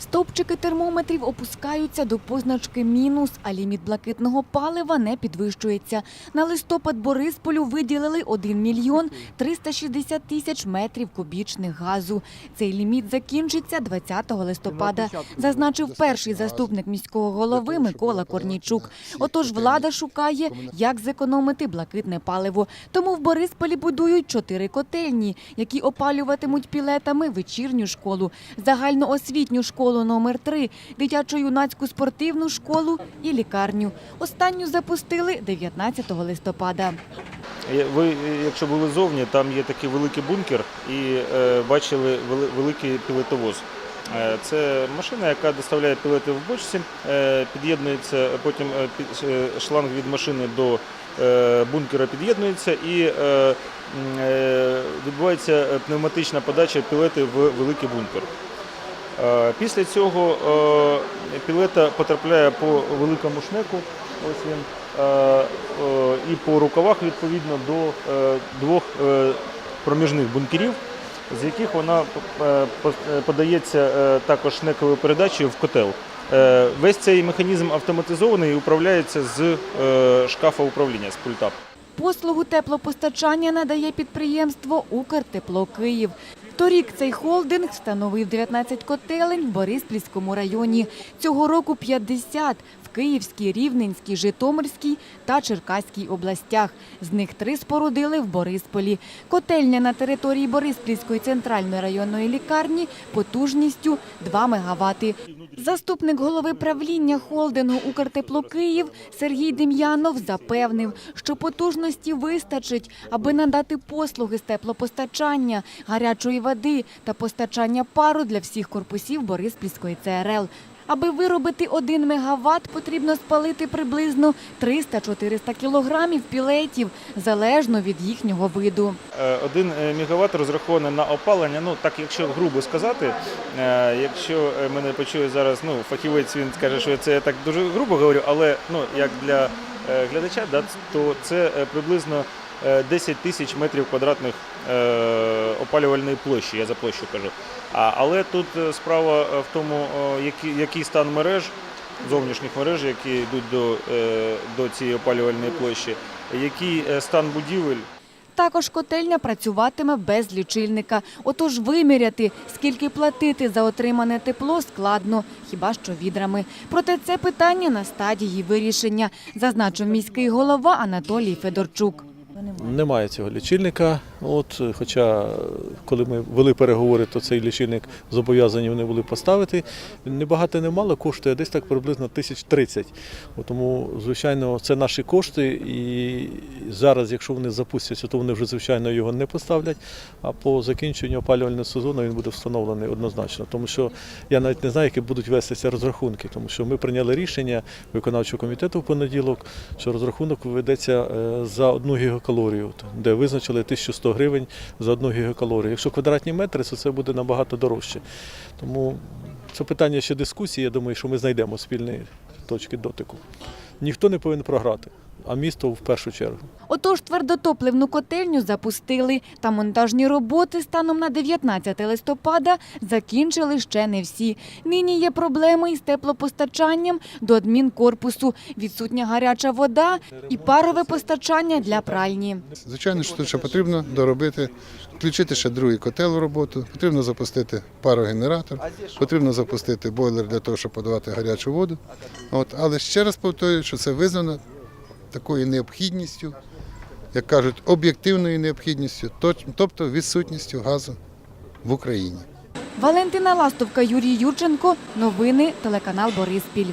Стовпчики термометрів опускаються до позначки мінус, а ліміт блакитного палива не підвищується. На листопад Борисполю виділили 1 мільйон 360 тисяч метрів кубічних газу. Цей ліміт закінчиться 20 листопада, зазначив перший заступник міського голови Микола Корнійчук. Отож влада шукає, як зекономити блакитне паливо. Тому в Борисполі будують чотири котельні, які опалюватимуть пілетами вечірню школу, загальноосвітню школу номер 3 дитячо-юнацьку спортивну школу і лікарню. Останню запустили 19 листопада. Ви, е, якщо були зовні, там є такий великий бункер і е, бачили великий пілетовоз. Е, Це машина, яка доставляє пілети в бочці, е, під'єднується, потім е, е, шланг від машини до е, бункера під'єднується і е, е, відбувається пневматична подача пілети в великий бункер. Е, Після цього е, пілета потрапляє по великому шнеку, ось він, е, і по рукавах відповідно до двох проміжних бункерів, з яких вона по- подається також шнековою передачею в котел. Весь цей механізм автоматизований і управляється з шкафа управління, з пульта. Послугу теплопостачання надає підприємство «Укртепло Київ». Торік цей холдинг встановив 19 котелень в Бориспільському районі. Цього року 50 в Київській, Рівненській, Житомирській та Черкаській областях. З них три спорудили в Борисполі. Котельня на території Бориспільської центральної районної лікарні потужністю 2 мегавати. Заступник голови правління холдингу «Укртепло Київ» Сергій Дем'янов запевнив, що потужності вистачить, аби надати послуги з теплопостачання, гарячої води та постачання пару для всіх корпусів Бориспільської ЦРЛ. Аби виробити 1 мегаватт, потрібно спалити приблизно 300-400 кілограмів пілетів, залежно від їхнього виду. Е, Один е, мегаватт розрахований на опалення. Ну так, якщо грубо сказати, е, якщо мене почує зараз, ну фахівець він скаже, що це я так дуже грубо говорю, але ну як для глядача, да, то це приблизно 10 тисяч метрів квадратних е, опалювальної площі. Я за площу кажу. Але тут е, справа е, в тому, е, який, стан мереж. Зовнішніх мереж, які йдуть до, е, до цієї опалювальної площі, який е, стан будівель, Також котельня працюватиме без лічильника. Отож виміряти, скільки платити за отримане тепло складно, хіба що відрами. Проте це питання на стадії вирішення, зазначив міський голова Анатолій Федорчук. Немає цього лічильника. От, е, хоча, е, коли ми вели переговори, то цей лічильник зобов'язані вони були поставити. Не багато не мало, коштує десь так приблизно тисяч тридцять. Тому, звичайно, це наші кошти. І зараз, якщо вони запустяться, то вони вже звичайно його не поставлять. А по закінченню опалювального сезону він буде встановлений однозначно. Тому що я навіть не знаю, які будуть вестися розрахунки, тому що ми прийняли рішення виконавчого комітету в понеділок, що розрахунок ведеться е, за одну гігакалорію, де визначили 1100 гривень за одну гігакалорію. Якщо квадратні метри, то це буде набагато дорожче. Тому це питання ще дискусії. Я думаю, що ми знайдемо спільні точки дотику. Ніхто не повинен програти, а місто в першу чергу. Отож, твердотопливну котельню запустили, та монтажні роботи станом на 19 листопада закінчили ще не всі. Нині є проблеми із теплопостачанням до адмінкорпусу, відсутня гаряча вода і парове постачання для пральні. Звичайно, що тут ще потрібно доробити, включити ще другий котел у роботу, потрібно запустити парогенератор, потрібно запустити бойлер для того, щоб подавати гарячу воду. От, але ще раз повторюю, що це визнано такою необхідністю, як кажуть, об'єктивною необхідністю, тобто відсутністю газу в Україні. Валентина Ластовка, Юрій Юрченко. Новини телеканал Бориспіль.